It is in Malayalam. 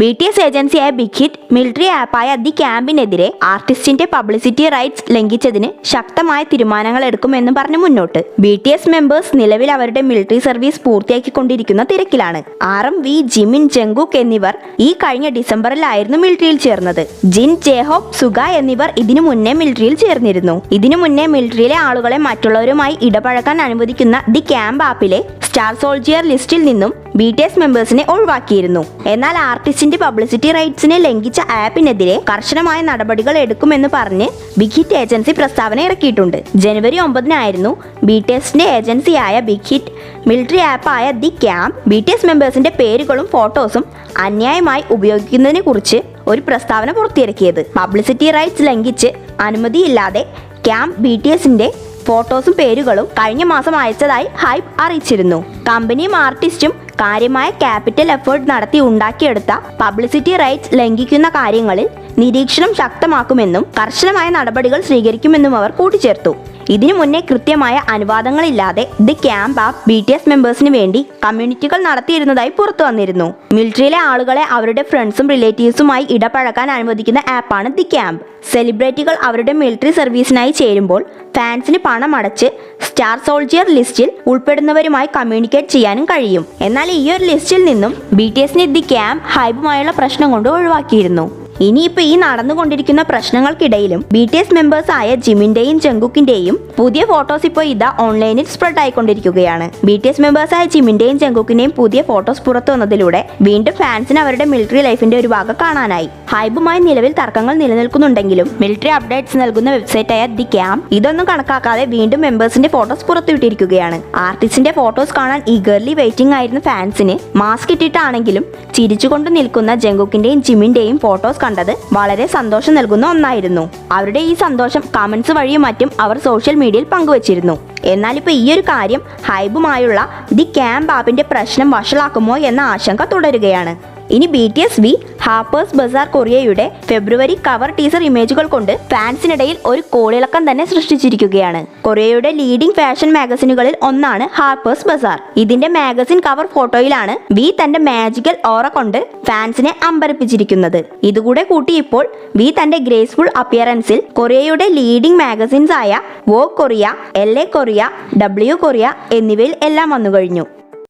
ബി ടി എസ് ഏജൻസിയായ ബിഗ് ഹിറ്റ് മിലിറ്ററി ആപ്പായ ദി ക്യാമ്പിനെതിരെ ആർട്ടിസ്റ്റിന്റെ പബ്ലിസിറ്റി റൈറ്റ്സ് ലംഘിച്ചതിന് ശക്തമായ തീരുമാനങ്ങൾ എടുക്കുമെന്ന് പറഞ്ഞു മുന്നോട്ട്. ബി ടി എസ് മെമ്പേഴ്സ് നിലവിൽ അവരുടെ മിലിറ്ററി സർവീസ് പൂർത്തിയാക്കിക്കൊണ്ടിരിക്കുന്ന തിരക്കിലാണ്. R M V Jimin Jungkook എന്നിവർ ഈ കഴിഞ്ഞ ഡിസംബറിലായിരുന്നു മിലിറ്ററിയിൽ ചേർന്നത്. ജിൻ ജേഹോബ് സുഗ എന്നിവർ ഇതിനു മുന്നേ മിലിറ്ററിയിൽ ചേർന്നിരുന്നു. ഇതിനു മുന്നേ മിലിറ്ററിയിലെ ആളുകളെ മറ്റുള്ളവരുമായി ഇടപഴകാൻ അനുവദിക്കുന്ന ദി ക്യാമ്പ് ആപ്പിലെ സ്റ്റാർ സോൾജിയർ ലിസ്റ്റിൽ നിന്നും ബി ടി എസ് മെമ്പേഴ്സിനെ ഒഴിവാക്കിയിരുന്നു. എന്നാൽ ആർട്ടിസ്റ്റിന്റെ പബ്ലിസിറ്റി റൈറ്റ്സിനെ ലംഘിച്ച ആപ്പിനെതിരെ കർശനമായ നടപടികൾ എടുക്കുമെന്ന് പറഞ്ഞ് ബിഗ് ഹിറ്റ് ഏജൻസി പ്രസ്താവന ഇറക്കിയിട്ടുണ്ട്. ജനുവരി ഒമ്പതിനായിരുന്നു ബി ടി എസിന്റെ ഏജൻസിയായ Big Hit military ആപ്പായ the camp B T S മെമ്പേഴ്സിന്റെ പേരുകളും ഫോട്ടോസും അന്യായമായി ഉപയോഗിക്കുന്നതിനെ കുറിച്ച് ഒരു പ്രസ്താവന പുറത്തിറക്കിയത്. പബ്ലിസിറ്റി റൈറ്റ്സ് ലംഘിച്ച് അനുമതിയില്ലാതെ ക്യാമ്പ് ബി ടി എസിന്റെ ഫോട്ടോസും പേരുകളും കഴിഞ്ഞ മാസം അയച്ചതായി ഹൈപ്പ് അറിയിച്ചിരുന്നു. കമ്പനിയും ആർട്ടിസ്റ്റും കാര്യമായ ക്യാപിറ്റൽ എഫേർട്ട് നടത്തി ഉണ്ടാക്കിയെടുത്ത പബ്ലിസിറ്റി റൈറ്റ്സ് ലംഘിക്കുന്ന കാര്യങ്ങളിൽ നിരീക്ഷണം ശക്തമാക്കുമെന്നും കർശനമായ നടപടികൾ സ്വീകരിക്കുമെന്നും അവർ കൂട്ടിച്ചേർത്തു. ഇതിനു മുന്നേ കൃത്യമായ അനുവാദങ്ങളില്ലാതെ the camp app B T S മെമ്പേഴ്സിന് വേണ്ടി കമ്മ്യൂണിറ്റികൾ നടത്തിയിരുന്നതായി പുറത്തു വന്നിരുന്നു. മിലിറ്ററിയിലെ ആളുകളെ അവരുടെ ഫ്രണ്ട്സും റിലേറ്റീവ്സുമായി ഇടപഴകാൻ അനുവദിക്കുന്ന ആപ്പാണ് ദി ക്യാമ്പ് സെലിബ്രിറ്റികൾ അവരുടെ മിലിറ്ററി സർവീസിനായി ചേരുമ്പോൾ ഫാൻസിന് പണം അടച്ച് സ്റ്റാർ സോൾജിയർ ലിസ്റ്റിൽ ഉൾപ്പെടുന്നവരുമായി കമ്മ്യൂണിക്കേറ്റ് ചെയ്യാനും കഴിയും. എന്നാൽ ഈ ഒരു ലിസ്റ്റിൽ നിന്നും ബി ടി എസിനെ ദി ക്യാമ്പ് ഹൈബുമായുള്ള പ്രശ്നം കൊണ്ട് ഒഴിവാക്കിയിരുന്നു. ഇനിയിപ്പോ ഈ നടന്നുകൊണ്ടിരിക്കുന്ന പ്രശ്നങ്ങൾക്കിടയിലും ബി ടി എസ് മെമ്പേഴ്സ് ആയ ജിമിന്റെയും ജങ്കുക്കിന്റെയും പുതിയ ഫോട്ടോസ് ഇപ്പോൾ ഇതാ ഓൺലൈനിൽ സ്പ്രെഡ് ആയിക്കൊണ്ടിരിക്കുകയാണ്. ബി ടി എസ് മെമ്പേഴ്സ് ആയ ജിമിന്റെയും ജങ്കുക്കിന്റെയും പുതിയ ഫോട്ടോസ് പുറത്തു വന്നതിലൂടെ വീണ്ടും ഫാൻസിന് അവരുടെ മിലിറ്ററി ലൈഫിന്റെ ഒരു ഭാഗം കാണാനായി. ഹൈബുമായി നിലവിൽ തർക്കങ്ങൾ നിലനിൽക്കുന്നുണ്ടെങ്കിലും മിലിറ്ററി അപ്ഡേറ്റ്സ് നൽകുന്ന വെബ്സൈറ്റായ ദി ക്യാം ഇതൊന്നും കണക്കാക്കാതെ വീണ്ടും മെമ്പേഴ്സിന്റെ ഫോട്ടോസ് പുറത്തുവിട്ടിരിക്കുകയാണ്. ആർട്ടിസ്റ്റിന്റെ ഫോട്ടോസ് കാണാൻ ഈഗർലി വെയിറ്റിംഗ് ആയിരുന്ന ഫാൻസിന് മാസ്ക് ഇട്ടിട്ടാണെങ്കിലും ചിരിച്ചുകൊണ്ട് നിൽക്കുന്ന ജങ്കുക്കിന്റെയും ജിമിന്റെയും ഫോട്ടോസ് കണ്ടത് വളരെ സന്തോഷം നൽകുന്ന ഒന്നായിരുന്നു. അവരുടെ ഈ സന്തോഷം കമന്റ്സ് വഴിയും മറ്റും അവർ സോഷ്യൽ മീഡിയയിൽ പങ്കുവച്ചിരുന്നു. എന്നാൽ ഇപ്പോൾ ഈ ഒരു കാര്യം ഹൈബുമായുള്ള ദി ക്യാമ്പ് ആപ്പിന്റെ പ്രശ്നം വഷളാക്കുമോ എന്ന ആശങ്ക തുടരുകയാണ്. ഇനി B T S V Harper's Bazaar കൊറിയയുടെ ഫെബ്രുവരി കവർ ടീസർ ഇമേജുകൾ കൊണ്ട് ഫാൻസിനിടയിൽ ഒരു കോളിളക്കം തന്നെ സൃഷ്ടിച്ചിരിക്കുകയാണ്. കൊറിയയുടെ ലീഡിംഗ് ഫാഷൻ മാഗസിനുകളിൽ ഒന്നാണ് ഹാപ്പേഴ്സ് ബസാർ ഇതിന്റെ മാഗസിൻ കവർ ഫോട്ടോയിലാണ് വി തന്റെ മാജിക്കൽ ഓറ കൊണ്ട് ഫാൻസിനെ അമ്പരപ്പിച്ചിരിക്കുന്നത്. ഇതുകൂടെ കൂട്ടി ഇപ്പോൾ വി തന്റെ ഗ്രേസ്ഫുൾ അപ്പിയറൻസിൽ കൊറിയയുടെ ലീഡിംഗ് മാഗസിൻസ് ആയ Vogue Korea L A Korea W Korea എന്നിവയിൽ എല്ലാം വന്നു കഴിഞ്ഞു